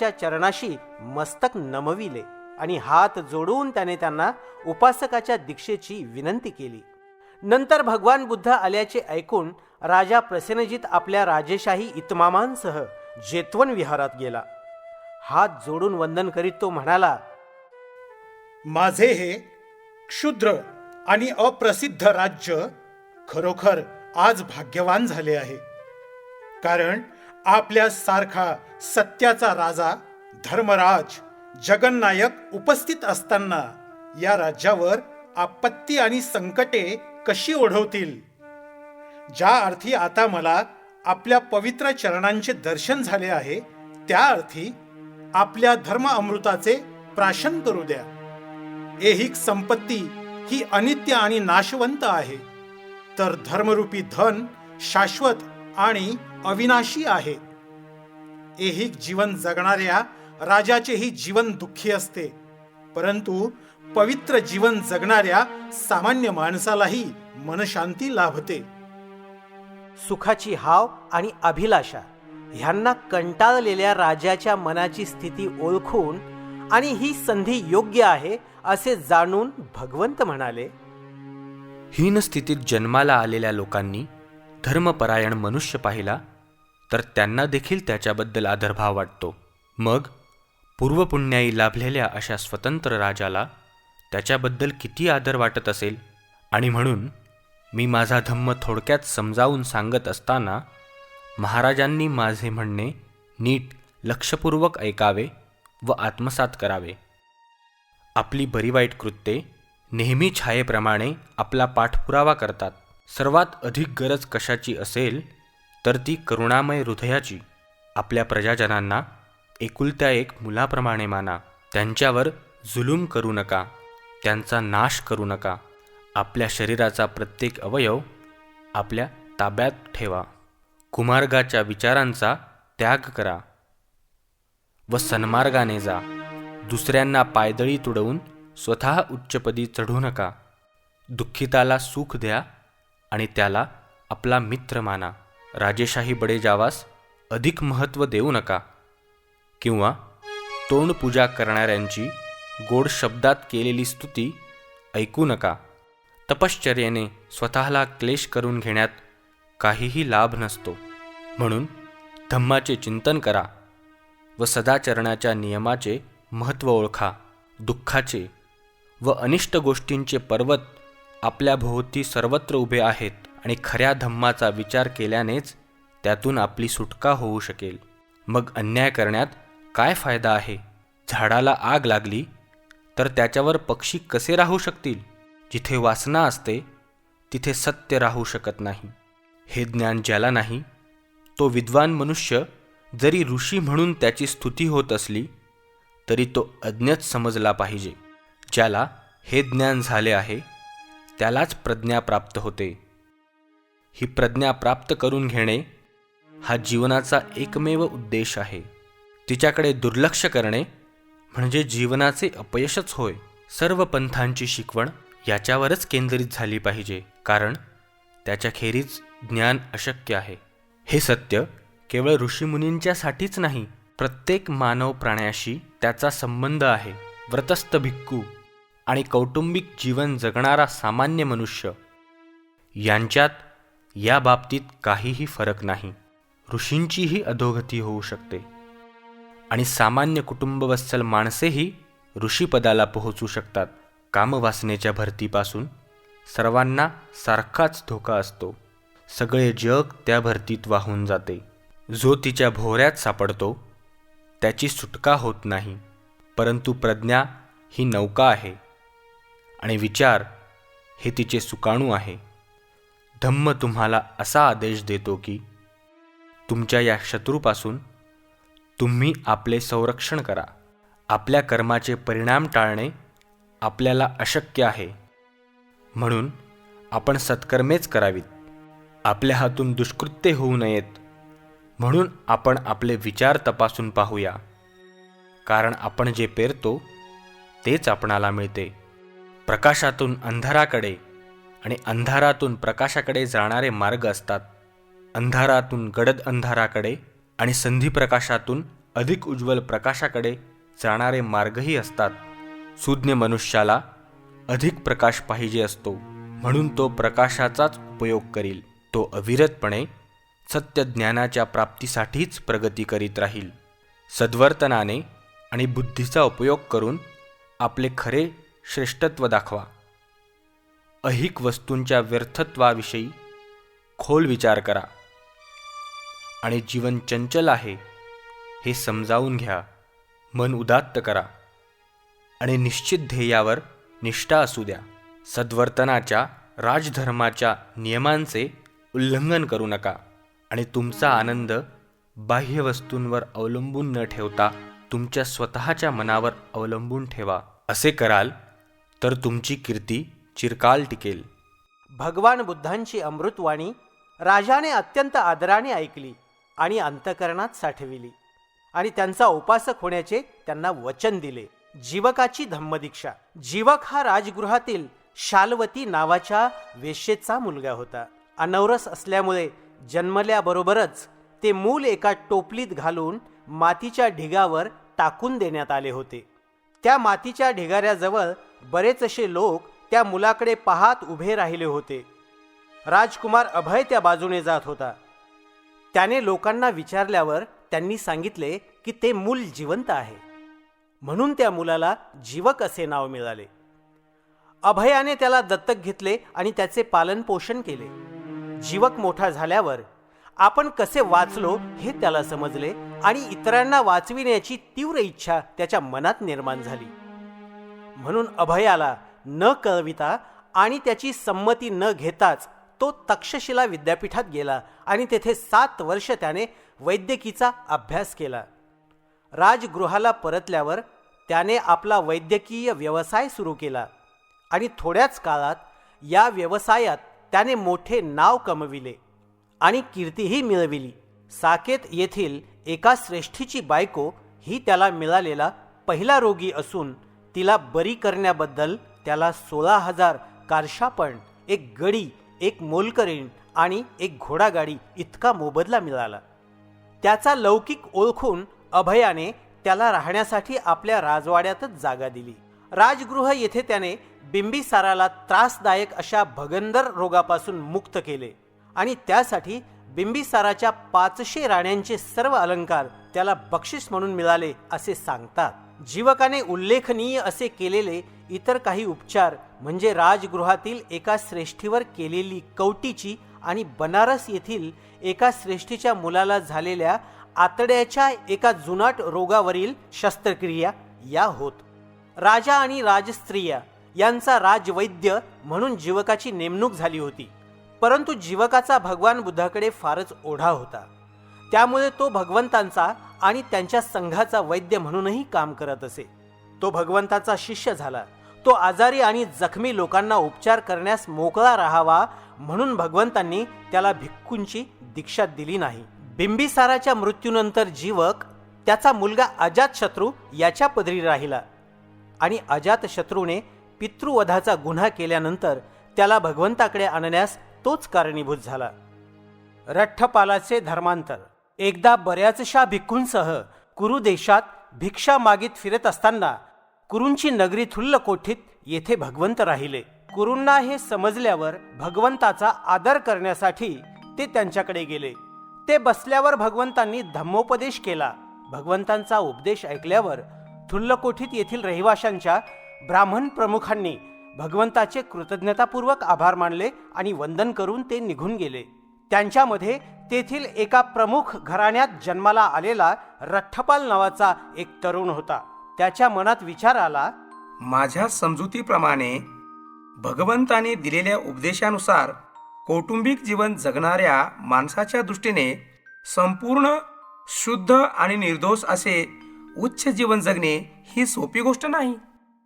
बुद्धाच्या चरणाशी मस्तक नमविले आणि हात जोडून त्याने त्यांना उपासकाच्या दीक्षेची विनंती केली. नंतर भगवान बुद्ध आल्याचे ऐकून राजा प्रसेनजित आपल्या राजेशाही इतमामांसह जेतवन विहारात गेला. हात जोडून वंदन करीत तो म्हणाला माझे हे क्षुद्र आणि अप्रसिद्ध राज्य खरोखर आज भाग्यवान झाले आहे. कारण आपल्या सारखा सत्याचा राजा धर्मराज जगन्नायक उपस्थित असताना या राज्यावर आपत्ती आणि संकटे कशी ओढवतील? ज्या अर्थी आता मला आपल्या पवित्र चरणांचे दर्शन झाले आहे त्या अर्थी आपल्या धर्म अमृताचे प्राशन करू द्या. ऐहिक संपत्ती ही अनित्य आणि नाशवंत आहे. तर धर्मरूपी धन शाश्वत आणि अविनाशी आहे. ऐहिक जीवन जगणाऱ्या राजाचेही जीवन दुःखी असते. परंतु पवित्र जीवन जगणाऱ्या सामान्य माणसालाही मनशांती लाभते. सुखाची हाव आणि अभिलाषा ह्यांना कंटाळलेल्या राजाच्या मनाची स्थिती ओळखून आणि ही संधी योग्य आहे असे जाणून भगवंत म्हणाले हीन स्थितीत जन्माला आलेल्या लोकांनी धर्मपरायण मनुष्य पाहिला तर त्यांना देखील त्याच्याबद्दल आदरभाव वाटतो. मग पूर्वपुण्याई लाभलेल्या अशा स्वतंत्र राजाला त्याच्याबद्दल किती आदर वाटत असेल? आणि म्हणून मी माझा धम्म थोडक्यात समजावून सांगत असताना महाराजांनी माझे म्हणणे नीट लक्षपूर्वक ऐकावे व आत्मसात करावे. आपली बरी वाईट कृत्ये नेहमी छायेप्रमाणे आपला पाठपुरावा करतात. सर्वात अधिक गरज कशाची असेल तर ती करुणामय हृदयाची आपल्या प्रजाजनांना एकुलत्या एक मुलाप्रमाणे माना. त्यांच्यावर जुलूम करू नका. त्यांचा नाश करू नका. आपल्या शरीराचा प्रत्येक अवयव आपल्या ताब्यात ठेवा. कुमार्गाच्या विचारांचा त्याग करा व सन्मार्गाने जा. दुसऱ्यांना पायदळी तुडवून स्वतः उच्चपदी चढू नका. दुःखिताला सुख द्या आणि त्याला आपला मित्र माना. राजेशाही बडेजावास अधिक महत्त्व देऊ नका. किंवा तोंड पूजा करणाऱ्यांची गोड शब्दात केलेली स्तुती ऐकू नका. तपश्चर्येने स्वतःला क्लेश करून घेण्यात काहीही लाभ नसतो. म्हणून धम्माचे चिंतन करा व सदाचरणाच्या नियमाचे महत्त्व ओळखा. दुःखाचे व अनिष्ट गोष्टींचे पर्वत आपल्या भोवती सर्वत्र उभे आहेत. आणि खऱ्या धम्माचा विचार केल्यानेच त्यातून आपली सुटका होऊ शकेल. मग अन्याय करण्यात काय फायदा आहे? झाडाला आग लागली तर त्याच्यावर पक्षी कसे राहू शकतील? जिथे वासना असते तिथे सत्य राहू शकत नाही. हे ज्ञान ज्याला नाही तो विद्वान मनुष्य जरी ऋषी म्हणून त्याची स्तुती होत असली तरी तो अज्ञच समजला पाहिजे. ज्याला हे ज्ञान झाले आहे त्यालाच प्रज्ञा प्राप्त होते. ही प्रज्ञा प्राप्त करून घेणे हा जीवनाचा एकमेव उद्देश आहे. तिच्याकडे दुर्लक्ष करणे म्हणजे जीवनाचे अपयशच होय. सर्व पंथांची शिकवण याच्यावरच केंद्रित झाली पाहिजे कारण त्याच्याखेरीज ज्ञान अशक्य आहे. हे सत्य केवळ ऋषीमुनींच्यासाठीच नाही प्रत्येक मानव प्राण्याशी त्याचा संबंध आहे. व्रतस्थ भिक्खू आणि कौटुंबिक जीवन जगणारा सामान्य मनुष्य यांच्यात या बाबतीत काहीही फरक नाही. ऋषींचीही अधोगती होऊ शकते. आणि सामान्य कुटुंबवत्सल माणसेही ऋषीपदाला पोहोचू शकतात. कामवासनेच्या भरतीपासून सर्वांना सारखाच धोका असतो. सगळे जग त्या भरतीत वाहून जाते. जो तिच्या भोवऱ्यात सापडतो त्याची सुटका होत नाही. परंतु प्रज्ञा ही नौका आहे. आणि विचार हे तिचे सुकाणू आहे. धम्म तुम्हाला असा आदेश देतो की तुमच्या या शत्रूपासून तुम्ही आपले संरक्षण करा. आपल्या कर्माचे परिणाम टाळणे आपल्याला अशक्य आहे. म्हणून आपण सत्कर्मेच करावीत. आपल्या हातून दुष्कृत्य होऊ नयेत. म्हणून आपण आपले विचार तपासून पाहूया. कारण आपण जे पेरतो तेच आपणाला मिळते. प्रकाशातून अंधाराकडे आणि अंधारातून प्रकाशाकडे जाणारे मार्ग असतात. अंधारातून गडद अंधाराकडे आणि संधिप्रकाशातून अधिक उज्ज्वल प्रकाशाकडे जाणारे मार्गही असतात. सुज्ञ मनुष्याला अधिक प्रकाश पाहिजे असतो. म्हणून तो प्रकाशाचाच उपयोग करील. तो अविरतपणे सत्य ज्ञानाच्या प्राप्तीसाठीच प्रगती करीत राहील. सद्वर्तनाने आणि बुद्धीचा उपयोग करून आपले खरे श्रेष्ठत्व दाखवा. अहिक वस्तूंच्या व्यर्थत्वाविषयी खोल विचार करा. आणि जीवन चंचल आहे हे समजावून घ्या मन उदात्त करा. आणि निश्चित ध्येयावर निष्ठा असू द्या. सद्वर्तनाच्या राजधर्माच्या नियमांचे उल्लंघन करू नका. आणि तुमचा आनंद बाह्य वस्तूंवर अवलंबून न ठेवता तुमच्या स्वतःच्या मनावर अवलंबून ठेवा. असे कराल तर तुमची कीर्ती चिरकाल टिकेल. भगवान बुद्धांची अमृतवाणी राजाने अत्यंत आदराने ऐकली आणि अंतकरणात साठविली. आणि त्यांचा उपासक होण्याचे त्यांना वचन दिले. जीवकाची धम्मदीक्षा. जीवक हा राजगृहातील शालवती नावाच्या वेश्येचा मुलगा होता. अनवरस असल्यामुळे जन्मल्याबरोबरच ते मूल एका टोपलीत घालून मातीच्या ढिगावर टाकून देण्यात आले होते. त्या मातीच्या ढिगाऱ्याजवळ बरेच असे लोक त्या मुलाकडे पाहत उभे राहिले होते. राजकुमार अभय त्या बाजूने जात होता. त्याने लोकांना विचारल्यावर त्यांनी सांगितले की ते मूल जिवंत आहे. म्हणून त्या मुलाला जीवक असे नाव मिळाले. अभयाने त्याला दत्तक घेतले आणि त्याचे पालनपोषण केले. जीवक मोठा झाल्यावर आपण कसे वाचलो हे त्याला समजले आणि इतरांना वाचविण्याची तीव्र इच्छा त्याच्या मनात निर्माण झाली. म्हणून अभयाला न कळविता आणि त्याची संमती न घेताच तो तक्षशिला विद्यापीठात गेला आणि तेथे सात वर्ष त्याने वैद्यकीचा अभ्यास केला. राजगृहाला परतल्यावर त्याने आपला वैद्यकीय व्यवसाय सुरू केला आणि थोड्याच काळात या व्यवसायात त्याने मोठे नाव कमविले आणि कीर्तीही मिळविली. साकेत येथील एका श्रेष्ठीची बायको ही त्याला मिळालेला पहिला रोगी असून तिला बरी करण्याबद्दल त्याला सोळा हजार कारशापण एक गडी एक मोलकरीण आणि एक घोडागाडी इतका मोबदला मिळाला. त्याचा लौकिक ओळखून अभयाने त्याला राहण्यासाठी आपल्या राजवाड्यातच जागा दिली. राजगृह येथे त्याने बिंबिसाराला त्रासदायक अशा भगंदर रोगापासून मुक्त केले आणि त्यासाठी बिंबिसाराच्या पाचशे राण्यांचे सर्व अलंकार त्याला बक्षीस म्हणून मिळाले असे सांगतात. जीवकाने उल्लेखनीय असे केलेले इतर काही उपचार म्हणजे राजगृहातील एका श्रेष्ठीवर केलेली कवटीची आणि बनारस येथील एका श्रेष्ठीच्या मुलाला झालेल्या आतड्याच्या एका जुनाट रोगावरील शस्त्रक्रिया या होत. राजा आणि राजस्त्रिया यांचा राजवैद्य म्हणून जीवकाची नेमणूक झाली होती. परंतु जीवकाचा भगवान बुद्धाकडे फारच ओढा होता. त्यामुळे तो भगवंतांचा आणि त्यांच्या संघाचा वैद्य म्हणूनही काम करत असे. तो भगवंताचा शिष्य झाला. तो आजारी आणि जखमी लोकांना उपचार करण्यास मोकळा राहावा म्हणून भगवंतांनी त्याला भिक्खूंची दीक्षा दिली नाही. बिंबिसाराच्या मृत्यूनंतर जीवक त्याचा मुलगा अजातशत्रू याच्या पदरी राहिला आणि अजातशत्रूने पितृवधाचा गुन्हा केल्यानंतर त्याला भगवंताकडे आणण्यास तोच कारणीभूत झाला. रठ्ठपालाचे धर्मांतर. एकदा बऱ्याचशा भिक्खूंसह कुरु देशात भिक्षा मागित फिरत असताना कुरूंची नगरी थुल्ल कोठीत येथे भगवंत राहिले. कुरूंना हे समजल्यावर भगवंताचा आदर करण्यासाठी ते त्यांच्याकडे गेले. ते बसल्यावर भगवंतांनी धम्मोपदेश केला. भगवंतांचा उपदेश ऐकल्यावर थुल्लकोठीत येथील रहिवाशांच्या ब्राह्मण प्रमुखांनी भगवंताचे कृतज्ञतापूर्वक आभार मानले आणि वंदन करून ते निघून गेले. त्यांच्यामध्ये तेथील एका प्रमुख घराण्यात जन्माला आलेला रठ्ठपाल नावाचा एक तरुण होता. त्याच्या मनात विचार आला माझ्या समजुतीप्रमाणे भगवंताने दिलेल्या उपदेशानुसार कौटुंबिक जीवन जगणाऱ्या माणसाच्या दृष्टीने संपूर्ण शुद्ध आणि निर्दोष असे उच्च जीवन जगणे ही सोपी गोष्ट नाही.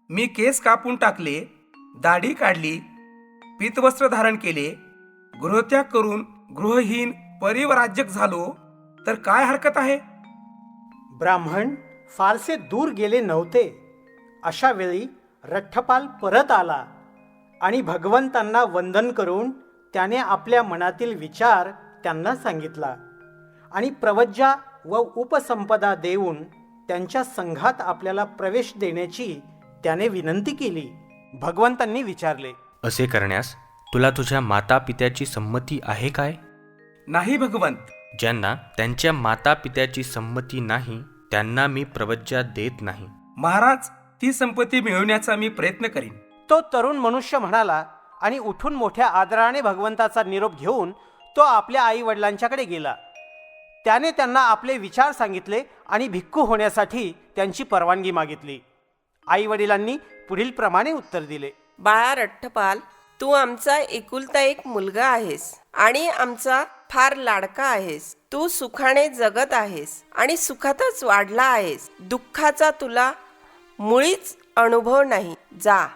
मी केस कापून टाकले दाढी काढली पीतवस्त्र धारण केले गृहत्याग करून गृहहीन परिवराज्यक झालो तर काय हरकत आहे? ब्राह्मण फारसे दूर गेले नव्हते. अशा वेळी रठ्ठपाल परत आला आणि भगवंतांना वंदन करून त्याने आपल्या मनातील विचार त्यांना सांगितला आणि प्रवज्जा व उपसंपदा देऊन त्यांच्या संघात आपल्याला प्रवेश देण्याची त्याने विनंती केली. भगवंतांनी विचारले असे करण्यास तुला तुझ्या माता पित्याची संमती आहे काय? नाही भगवंत. ज्यांना त्यांच्या माता पित्याची संमती नाही त्यांना मी प्रवज्जा देत नाही. महाराज ती संपत्ती मिळवण्याचा मी प्रयत्न करीन. तो तरुण मनुष्य म्हणाला आणि उठून मोठ्या आदराने भगवंताचा निरोप घेऊन तो आपल्या आई वडिलांच्याकडे गेला. त्याने त्यांना आपले विचार सांगितले आणि भिक्खू होण्यासाठी त्यांची परवानगी मागितली. आई वडिलांनी पुढील प्रमाणे उत्तर दिले. बाळा रठ्ठपाल तू आमचा एकुलता एक मुलगा आहेस आणि आमचा फार लाडका आहेस. तू सुखाने जगत आहेस आणि सुखातच वाढला आहेस. दुःखाचा तुला मुळीच अनुभव नाही. जा.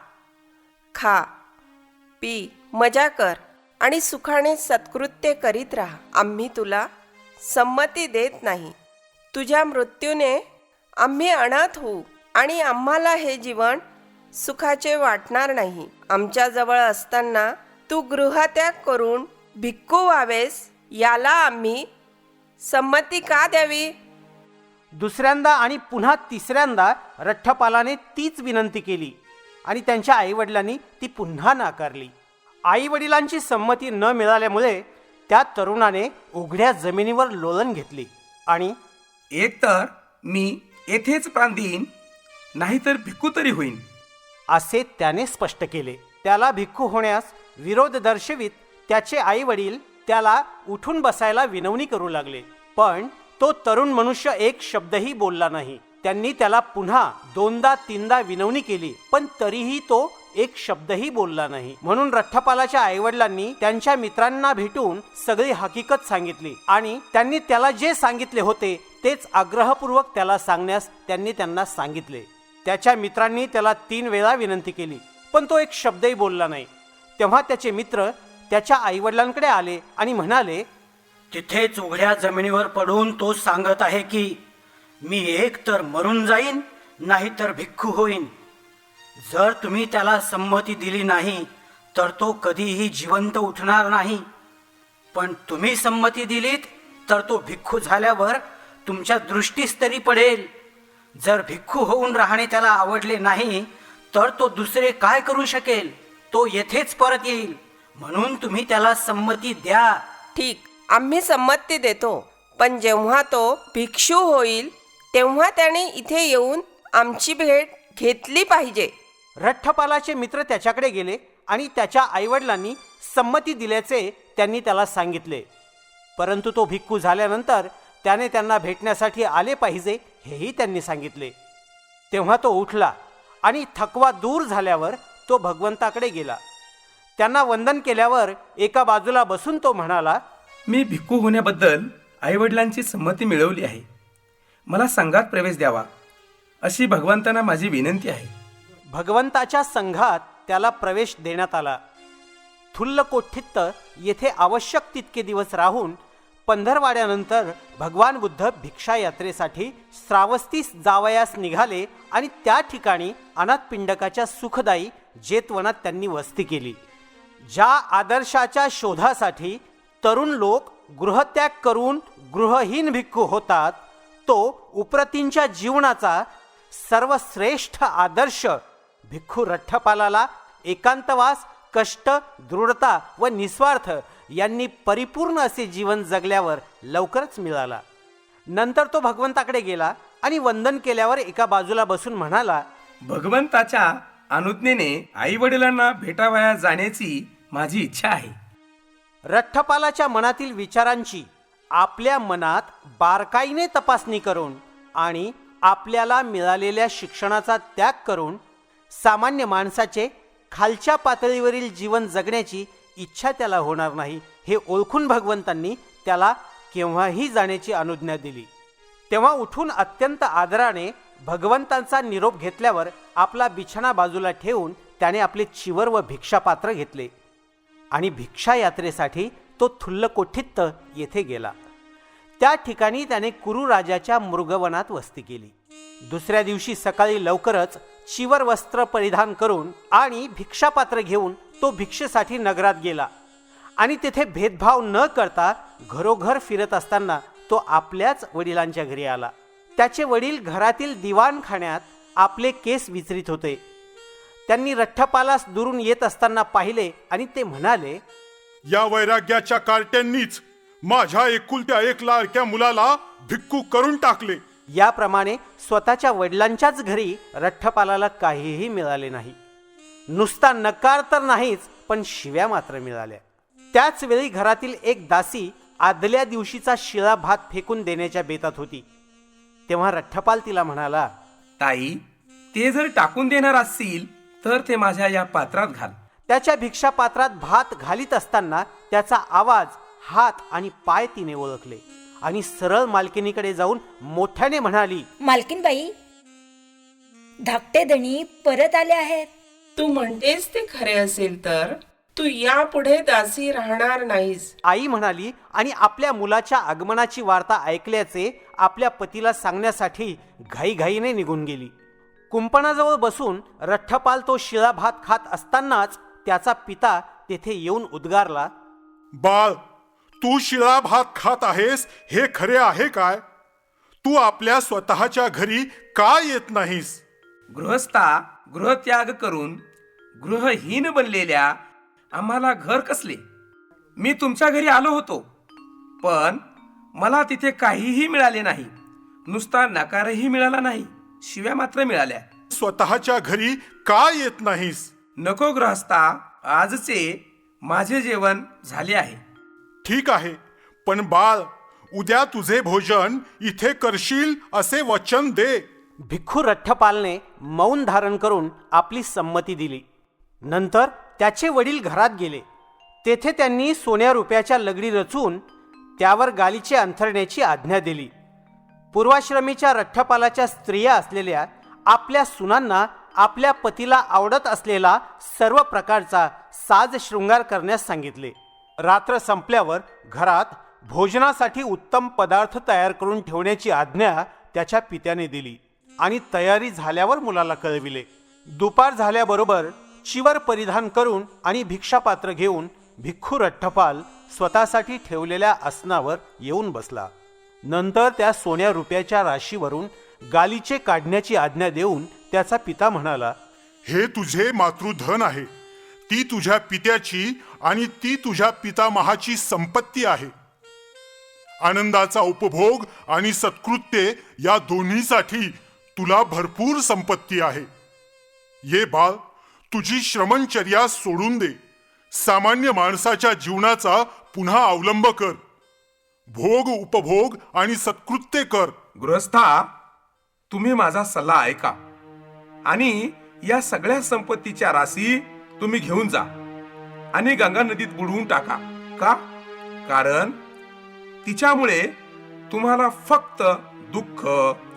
खा. पी. मजा कर आणि सुखाने सत्कृत्य करीत राहा. आम्ही तुला संमती देत नाही. तुझ्या मृत्यूने आम्ही अनाथ होऊ आणि आम्हाला हे जीवन सुखाचे वाटणार नाही. आमच्याजवळ असताना तू गृहत्याग करून भिक्खू व्हावेस याला आम्ही संमती का द्यावी? दुसऱ्यांदा आणि पुन्हा तिसऱ्यांदा रठ्ठपालाने तीच विनंती केली आणि त्यांच्या आईवडिलांनी ती पुन्हा नाकारली. आईवडिलांची संमती न मिळाल्यामुळे त्या तरुणाने उघड्या जमिनीवर लोलन घेतली आणि एकतर मी येथेच प्राण देईन नाहीतर भिक्खू तरी होईन. असे त्याने स्पष्ट केले. त्याला भिक्खू होण्यास विरोध दर्शवित त्याचे आई वडील त्याला उठून बसायला विनवणी करू लागले. पण तो तरुण मनुष्य एक शब्दही बोलला नाही. त्यांनी त्याला पुन्हा दोनदा तीनदा विनवणी केली पण तरीही तो एक शब्दही बोलला नाही. म्हणून रठ्ठपालाच्या आईवडिलांनी त्यांच्या मित्रांना भेटून सगळी हकीकत सांगितली आणि त्यांनी त्याला जे सांगितले होते तेच आग्रहपूर्वक त्याला सांगण्यास त्यांनी त्यांना सांगितले. त्याच्या मित्रांनी त्याला तीन वेळा विनंती केली पण तो एक शब्दही बोलला नाही. तेव्हा त्याचे मित्र त्याच्या आईवडिलांकडे आले आणि म्हणाले तिथेच उघड्या जमिनीवर पडून तो सांगत आहे की मी एक तर मरून जाईन नाहीतर भिक्खू होईन. जर तुम्ही त्याला संमती दिली नाही तर तो कधीही जिवंत उठणार नाही. पण तुम्ही संमती दिलीत तर तो भिक्खू झाल्यावर तुमच्या दृष्टीस तरी पडेल. जर भिक्खू होऊन राहणे त्याला आवडले नाही तर तो दुसरे काय करू शकेल? तो येथेच परत येईल. म्हणून तुम्ही त्याला संमती द्या. ठीक आम्ही संमती देतो. पण जेव्हा तो भिक्षू होईल तेव्हा त्याने इथे येऊन आमची भेट घेतली पाहिजे. रठ्ठपालाचे मित्र त्याच्याकडे गेले आणि त्याच्या आईवडिलांनी संमती दिल्याचे त्यांनी त्याला सांगितले. परंतु तो भिक्खू झाल्यानंतर त्याने त्यांना भेटण्यासाठी आले पाहिजे हेही त्यांनी सांगितले. तेव्हा तो उठला आणि थकवा दूर झाल्यावर तो भगवंताकडे गेला. त्यांना वंदन केल्यावर एका बाजूला बसून तो म्हणाला मी भिक्खू होण्याबद्दल आईवडिलांची संमती मिळवली आहे. मला संघात प्रवेश द्यावा अशी भगवंतांना माझी विनंती आहे. भगवंताच्या संघात त्याला प्रवेश देण्यात आला. थुल्ल कोठित्त येथे आवश्यक तितके दिवस राहून पंधरवाड्यानंतर भगवान बुद्ध भिक्षा यात्रेसाठी श्रावस्तीस जावयास निघाले आणि त्या ठिकाणी अनाथपिंडकाच्या सुखदायी जेतवनात त्यांनी वस्ती केली. ज्या आदर्शाच्या शोधासाठी तरुण लोक गृहत्याग करून गृहहीन भिक्खू होतात तो उप्रतींच्या जीवनाचा सर्वश्रेष्ठ आदर्श भिक्खू रठ्ठपालाला एकांतवास कष्ट दृढता व निस्वार्थ यांनी परिपूर्ण असे जीवन जगल्यावर लवकरच मिळाला. नंतर तो भगवंताकडे गेला आणि वंदन केल्यावर एका बाजूला बसून म्हणाला भगवंताच्या अनुज्ञेने आई वडिलांना भेटावया जाण्याची माझी इच्छा आहे. रठ्ठपालाच्या मनातील विचारांची आपल्या मनात बारकाईने तपासणी करून आणि आपल्याला मिळालेल्या शिक्षणाचा त्याग करून सामान्य माणसाचे खालच्या पातळीवरील जीवन जगण्याची इच्छा त्याला होणार नाही हे ओळखून भगवंतांनी त्याला केव्हाही जाण्याची अनुज्ञा दिली. तेव्हा उठून अत्यंत आदराने भगवंतांचा निरोप घेतल्यावर आपला बिछाणा बाजूला ठेवून त्याने आपले चिवर व भिक्षापात्र घेतले. आणि भिक्षा यात्रेसाठी तो थुल्लकोठित्त येथे गेला. त्या ठिकाणी त्याने कुरु राजाच्या मृगवनात वस्ती केली. दुसऱ्या दिवशी सकाळी लवकरच चिवर वस्त्र परिधान करून आणि भिक्षापात्र घेऊन तो भिक्षेसाठी नगरात गेला. आणि तेथे भेदभाव न करता घरोघर फिरत असताना तो आपल्याच वडिलांच्या घरी आला. त्याचे वडील घरातील दिवाणखाण्यात आपले केस विचरीत होते. त्यांनी रठ्ठपालास दुरून येत असताना पाहिले आणि ते म्हणाले या वैराग्याच्या कार्ट्यांनीच माझ्या एकुलत्या एक लाडक्या मुलाला भिक्खू करून टाकले. याप्रमाणे स्वतःच्या वडिलांच्याच घरी रठ्ठपालाला काहीही मिळाले नाही. नुसता नकार तर नाहीच पण शिव्या मात्र मिळाल्या. त्याच वेळी घरातील एक दासी आदल्या दिवशीचा शिळा भात फेकून देण्याच्या बेतात होती. तेव्हा रठ्ठपाल तिला म्हणाला ताई ते जर टाकून देणार असतील तर ते माझ्या या पात्रात घाल. त्याच्या भिक्षापात्रात भात घालीत असताना त्याचा आवाज हात आणि पाय तिने ओळखले. आणि सरळ मालकिनीकडे जाऊन मोठ्याने म्हणाली मालकीनबाई धाकटे धणी परत आले आहेत. तू म्हणतेस ते खरे असेल तर? तू यापुढे दासी राहणार नाहीस. आई म्हणाली आणि आपल्या मुलाच्या आगमनाची वार्ता ऐकल्याचे आपल्या पतीला सांगण्यासाठी घाईघाईने निघून गेली. कुंपणाजवळ बसून रठ्ठपाल तो शिळा भात खात असतानाच त्याचा पिता तेथे येऊन उद्गारला बाळ तू शिळा भात खात आहेस हे खरे आहे काय? तू आपल्या स्वतःच्या घरी का येत नाहीस? गृहस्था गृहत्याग करून गृहहीन बनलेल्या आम्हाला घर कसले? मी तुमच्या घरी आलो होतो पण मला तिथे काहीही मिळाले नाही. नुसता नकारही मिळाला नाही. शिव्या मात्र मिळाल्या. स्वतःच्या घरी का येत नाहीस? नको गृहस्था आजचे माझे जेवण झाले आहे. ठीक आहे पण बाळ उद्या तुझे भोजन इथे करशील असे वचन दे. भिक्खू रठ्ठपालने मौन धारण करून आपली संमती दिली. नंतर त्याचे वडील घरात गेले. तेथे त्यांनी सोन्या रुपयाच्या लगडी रचून त्यावर गालीचे अंथरण्याची आज्ञा दिली. पूर्वाश्रमीच्या रठ्ठपालाच्या स्त्रिया असलेल्या आपल्या सुनांना आपल्या पतीला आवडत असलेला सर्व प्रकारचा साज शृंगार करण्यास सांगितले. रात्र संपल्यावर घरात भोजनासाठी उत्तम पदार्थ तयार करून ठेवण्याची आज्ञा त्याच्या पित्याने दिली आणि तयारी झाल्यावर मुलाला कळविले. दुपार झाल्याबरोबर चिवर परिधान करून आणि भिक्षापात्र घेऊन भिक्खू रठ्ठपाल स्वतःसाठी ठेवलेल्या आसनावर येऊन बसला. नंतर त्या सोन्या रुपयाच्या राशीवरून गालीचे काढण्याची आज्ञा देऊन त्याचा पिता म्हणाला हे तुझे मातृधन आहे. ती तुझ्या पित्याची आणि ती तुझ्या पितामहाची संपत्ती आहे. आनंदाचा उपभोग आणि सत्कृत्य या दोन्हीसाठी तुला भरपूर संपत्ती आहे. ये बाळ तुझी श्रमणचर्या सोडून दे. सामान्य माणसाच्या जीवनाचा पुन्हा अवलंब कर. भोग उपभोग आणि सत्कृत्य कर. गृहस्था तुम्ही माझा सल्ला ऐका. आणि या सगळ्या संपत्तीच्या राशी तुम्ही घेऊन जा. आणि गंगा नदीत बुडवून टाका. का? कारण तिच्यामुळे तुम्हाला फक्त दुःख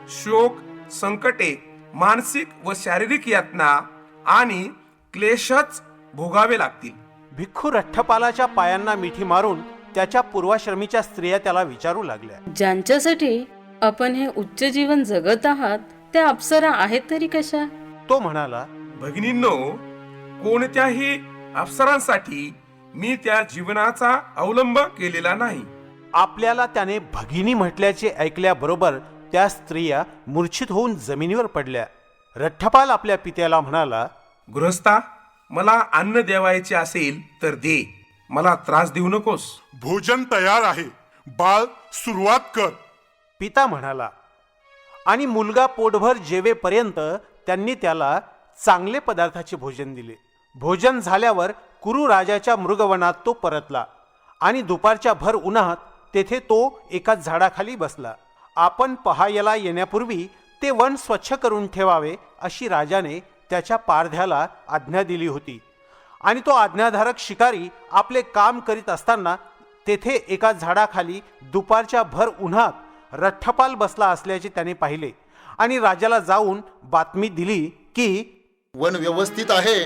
शोक संकटे मानसिक व शारीरिक यातना आणि क्लेशच भोगावे लागतील. भिक्खू रठ्ठपालाच्या पायांना मिठी मारून त्याच्या पूर्वाश्रमीच्या स्त्रिया त्याला विचारू लागल्या. ज्यांच्यासाठी आपण हे उच्च जीवन जगत आहात त्या अप्सरा आहेत तरी कशा? तो म्हणाला भगिनींनो कोणत्याही अप्सरांसाठी मी त्या जीवनाचा अवलंब केलेला नाही. आपल्याला त्याने भगिनी म्हटल्याचे ऐकल्याबरोबर त्या स्त्रिया मूर्छित होऊन जमिनीवर पडल्या. रठ्ठपाल आपल्या पित्याला म्हणाला गृहस्था मला अन्न देवायचे असेल तर दे. मला त्रास देऊ नकोस. भोजन तयार आहे. बाळ सुरुवात कर. पिता म्हणाला आणि मुलगा पोटभर जेवेपर्यंत त्यांनी त्याला चांगले पदार्थाचे भोजन दिले. भोजन झाल्यावर कुरु राजाच्या मृगवनात तो परतला आणि दुपारच्या भर उन्हात तेथे तो एका झाडाखाली बसला. आपण पहायला येण्यापूर्वी ते वन स्वच्छ करून ठेवावे अशी राजाने त्याच्या पारध्याला आज्ञा दिली होती. आणि तो आज्ञाधारक शिकारी आपले काम करीत असताना तेथे एका झाडाखाली दुपारच्या भर उन्हात रठ्ठपाल बसला असल्याचे त्याने पाहिले. आणि राजाला जाऊन बातमी दिली की वन व्यवस्थित आहे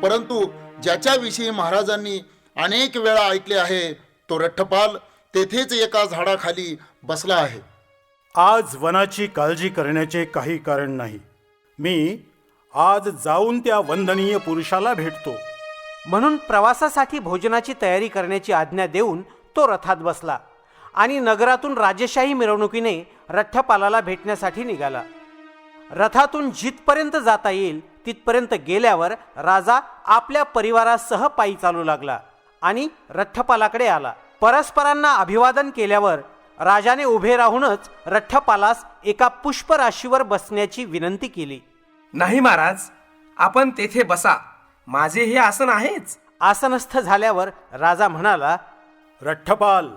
परंतु ज्याच्याविषयी महाराजांनी अनेक वेळा ऐकले आहे तो रठ्ठपाल तेथेच एका झाडाखाली बसला आहे. आज वनाची काळजी करण्याचे काही कारण नाही. मी आज जाऊन त्या वंदनीय पुरुषाला भेटतो. म्हणून प्रवासासाठी भोजनाची तयारी करण्याची आज्ञा देऊन तो रथात बसला आणि नगरातून राजेशाही मिरवणुकीने रठ्ठपालाला भेटण्यासाठी निघाला. रथातून जिथपर्यंत जाता येईल तिथपर्यंत गेल्यावर राजा आपल्या परिवारासह पायी चालू लागला आणि रठ्ठपालाकडे आला. परस्परांना अभिवादन केल्यावर राजाने उभे राहूनच रठ्ठपालास एका पुष्पराशीवर बसण्याची विनंती केली. नाही महाराज आपण तेथे बसा. माझे हे आसन आहेच. आसनस्थ झाल्यावर राजा म्हणाला रठ्ठपाल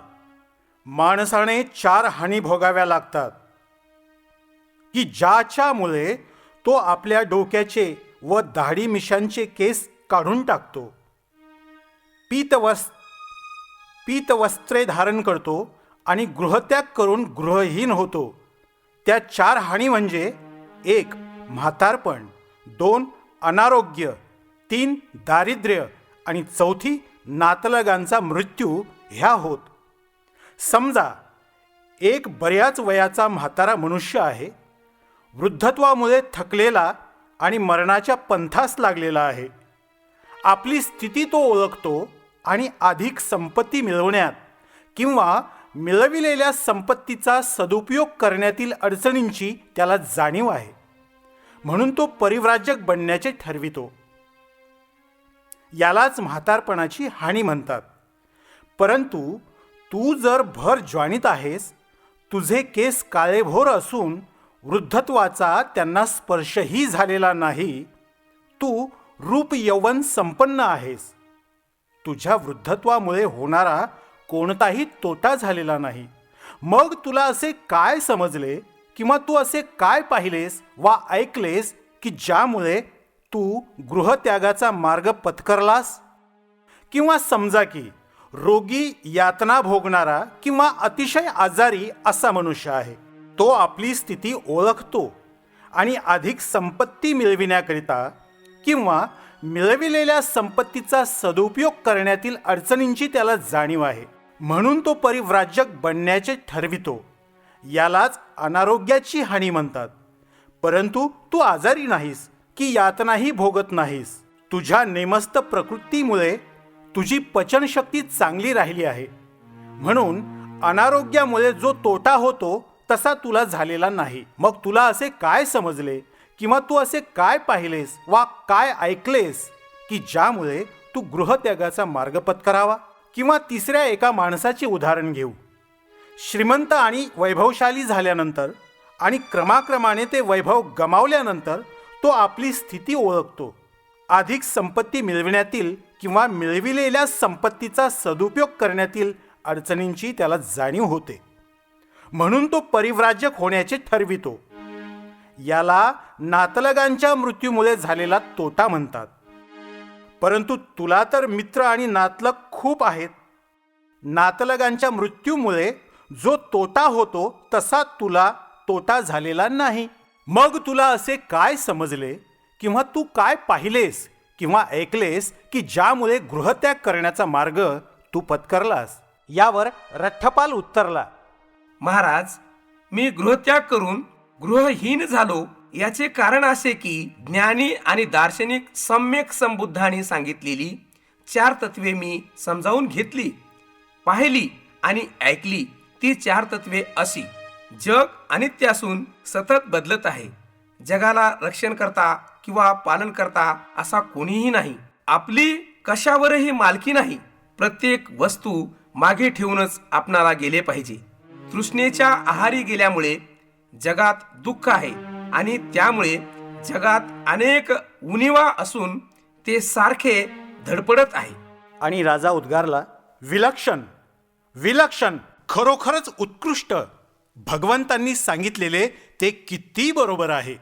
माणसाने चार हानी भोगाव्या लागतात. की ज्याच्यामुळे तो आपल्या डोक्याचे व दाढी मिशांचे केस काढून टाकतो. पीतवस् पीतवस्त्रे धारण करतो आणि गृहत्याग करून गृहहीन होतो. त्या चार हानी म्हणजे एक म्हातारपण दोन अनारोग्य. तीन दारिद्र्य आणि चौथी नातलगांचा मृत्यू ह्या होत. समजा एक बऱ्याच वयाचा म्हातारा मनुष्य आहे वृद्धत्वामुळे थकलेला आणि मरणाच्या पंथास लागलेला आहे. आपली स्थिती तो ओळखतो आणि अधिक संपत्ती मिळवण्यात किंवा मिळविलेल्या संपत्तीचा सदुपयोग करण्यातील अडचणींची त्याला जाणीव आहे. म्हणून तो परिव्राजक बनण्याचे ठरवितो. यालाच म्हातारपणाची हानी म्हणतात. परंतु तू जर भर ज्वाणीत आहेस तुझे केस काळेभोर असून वृद्धत्वाचा त्यांना स्पर्शही झालेला नाही तू रूप यवन संपन्न आहेस. तुझ्या वृद्धत्वामुळे होणारा कोणताही तोटा झालेला नाही. मग तुला असे काय समजले किंवा तू असे काय पाहिलेस वा ऐकलेस की ज्यामुळे तू गृहत्यागाचा मार्ग पत्करलास? किंवा समजा की रोगी यातना भोगणारा किंवा अतिशय आजारी असा मनुष्य आहे तो आपली स्थिती ओळखतो आणि अधिक संपत्ती मिळविण्याकरिता किंवा मिळविलेल्या संपत्तीचा सदुपयोग करण्यातील अडचणींची त्याला जाणीव आहे. म्हणून तो परिव्राजक बनण्याचे ठरवितो. यालाच अनारोग्याची हानी म्हणतात. परंतु तू आजारी नाहीस. की यातनाही भोगत नाहीस. तुझ्या नेमस्त प्रकृतीमुळे तुझी पचनशक्ती चांगली राहिली आहे. म्हणून अनारोग्यामुळे जो तोटा होतो तसा तुला झालेला नाही. मग तुला असे काय समजले? किंवा तू असे काय पाहिलेस? वा काय ऐकलेस? की ज्यामुळे तू गृहत्यागाचा मार्ग पत्करावा? किंवा तिसऱ्या एका माणसाचे उदाहरण घेऊ? श्रीमंत आणि वैभवशाली झाल्यानंतर आणि क्रमाक्रमाने ते वैभव गमावल्यानंतर तो आपली स्थिती ओळखतो. अधिक संपत्ती मिळविण्यातील किंवा मिळविलेल्या संपत्तीचा सदुपयोग करण्यातील अडचणींची त्याला जाणीव होते. म्हणून तो परिव्राजक होण्याचे ठरवितो. याला नातलगांच्या मृत्यूमुळे झालेला तोटा म्हणतात. परंतु तुला तर मित्र आणि नातलग खूप आहेत. नातलगांच्या मृत्यूमुळे जो तोटा होतो तसा तुला तोटा झालेला नाही. मग तुला असे काय समजले किंवा तू काय पाहिलेस किंवा ऐकलेस की ज्यामुळे गृहत्याग करण्याचा मार्ग तू पत्करलास? यावर रठ्ठपाल उत्तरला. महाराज मी गृहत्याग करून गृहहीन झालो. याचे कारण असे की ज्ञानी आणि दार्शनिक सम्यक संबुद्धाने सांगितलेली चार तत्वे मी समजावून घेतली पाहिली आणि ऐकली. ती चार तत्वे अशी. जग अनित्य असून सतत बदलत आहे. जगाला रक्षण करता किंवा पालन करता असा कोणीही नाही. आपली कशावरही मालकी नाही. प्रत्येक वस्तू मागे ठेवूनच आपणाला गेले पाहिजे. तृष्णेच्या आहारी गेल्यामुळे जगात दुःख आहे आणि त्यामुळे जगात अनेक उणिवा असून ते सारखे धडपडत आहे. आणि राजा उद्गारला विलक्षण विलक्षण खरोखरच उत्कृष्ट भगवंतांनी सांगितलेले ते किती बरोबर आहे.